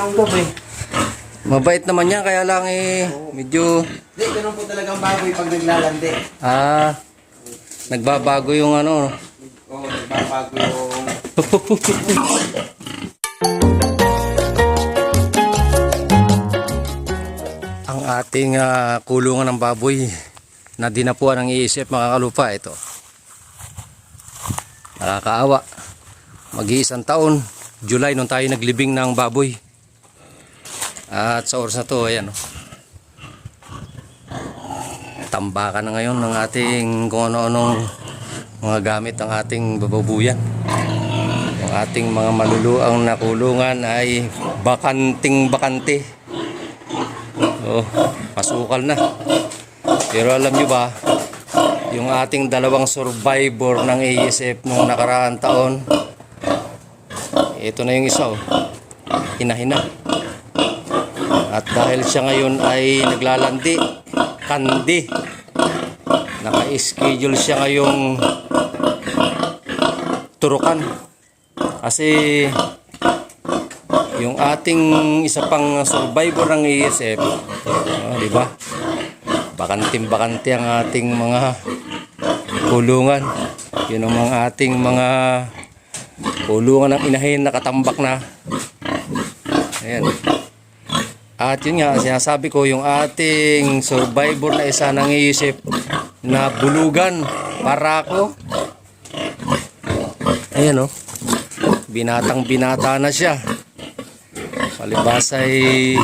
Ang gabi. Mabait naman yan, kaya lang eh, medyo, Hindi, ganun po talagang baboy pag naglalandi. ah, nagbabago yung ano. Oo, nagbabago yung... Ang ating ah, kulungan ng baboy na dinapuan ng iisip mga kalupa ito. Nakakaawa. Mag-iisang taon, July nung tayo naglibing ng baboy. At sa oras na to, ayan. oh. Tambakan na ngayon ng ating kung ano-anong mga gamit ng ating bababuyan. Ang ating mga maluluang na kulungan ay bakanting bakante. Oh, pasukal na. Pero alam nyo ba, yung ating dalawang survivor ng ASF nung nakaraang taon, ito na yung isa, oh. Hina-hina. At dahil siya ngayon ay naglalandi, kandi, naka-schedule siya ngayong turukan. Kasi yung ating isa pang survivor ng ASF, oh, di ba? Bakanting-bakante ang ating mga kulungan. Yun ang mga ating mga kulungan ng inahin nakatambak na. Ayan. At yun nga, sinasabi ko, yung ating survivor na isa ng ASF na bulugan, parako. Ayan o. Binatang binata na siya. Palibas ay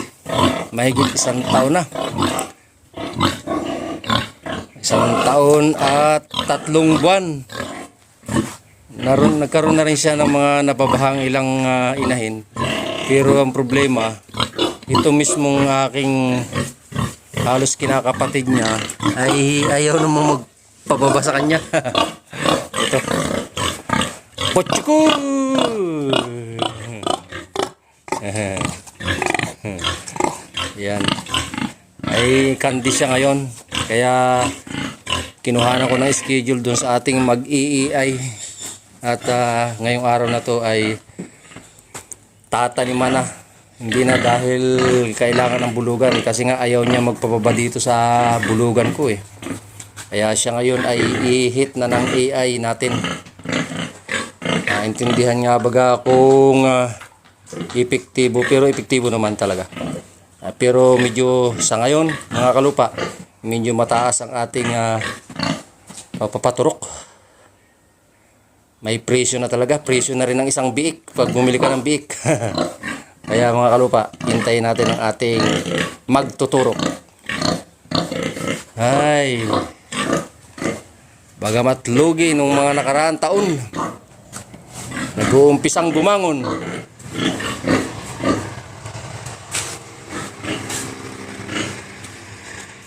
mahigit isang taon na. Isang taon at tatlong buwan. Naroon, nagkaroon na rin siya ng mga napabahang ilang ah, inahin. Pero ang problema, ito mismong aking halos kinakapatid niya ay ayaw namang magpababa sa kanya. ito. Pochiko! Yan. Ay kandi siya ngayon. Kaya kinuhanan ko ng schedule doon sa ating mag-EEI. At ah, ngayong araw na to ay tataniman na. Hindi na dahil kailangan ng bulugan kasi nga ayaw niya magpababa dito sa bulugan ko eh. Kaya siya ngayon ay i-hit na ng AI natin. Naintindihan nga baga kung ah, epektibo pero epektibo naman talaga. Ah, pero medyo sa ngayon mga kalupa, medyo mataas ang ating uh, papaturok. May presyo na talaga, presyo na rin ng isang biik pag bumili ka ng biik. Kaya mga kalupa, hintayin natin ang ating magtuturok. Ay, bagamat lugi nung mga nakaraang taon, nag-uumpisang bumangon.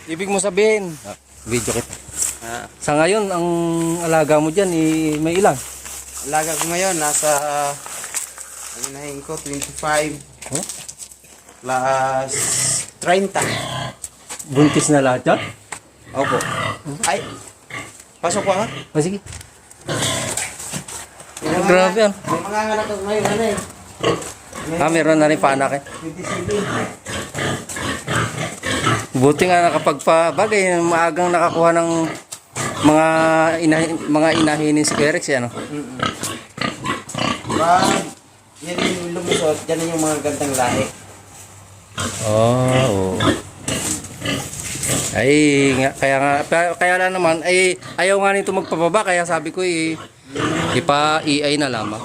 Ibig mo sabihin, ah, video kit. Ah, Sa ngayon, ang alaga mo dyan, eh, may ilan? alaga ko ngayon, nasa... Ang inahin ko, 25 Huh? plus 30. Buntis na lahat yan? Opo. Ay, pasok ko ha? O sige. May mga- Grabe yan. May mga anak ko ngayon, ano eh. Ah, meron na rin paanak eh. 27. Buti nga nakapagpa bagay maagang nakakuha ng mga inahin, mga inahinin si Perex eh, ano. Pag yan yung lumusot, yan yung mga gandang lahi. Oh. Ay, nga, kaya nga kaya- lang naman ay ayaw nga nito magpababa kaya sabi ko eh ipa EI na lamang.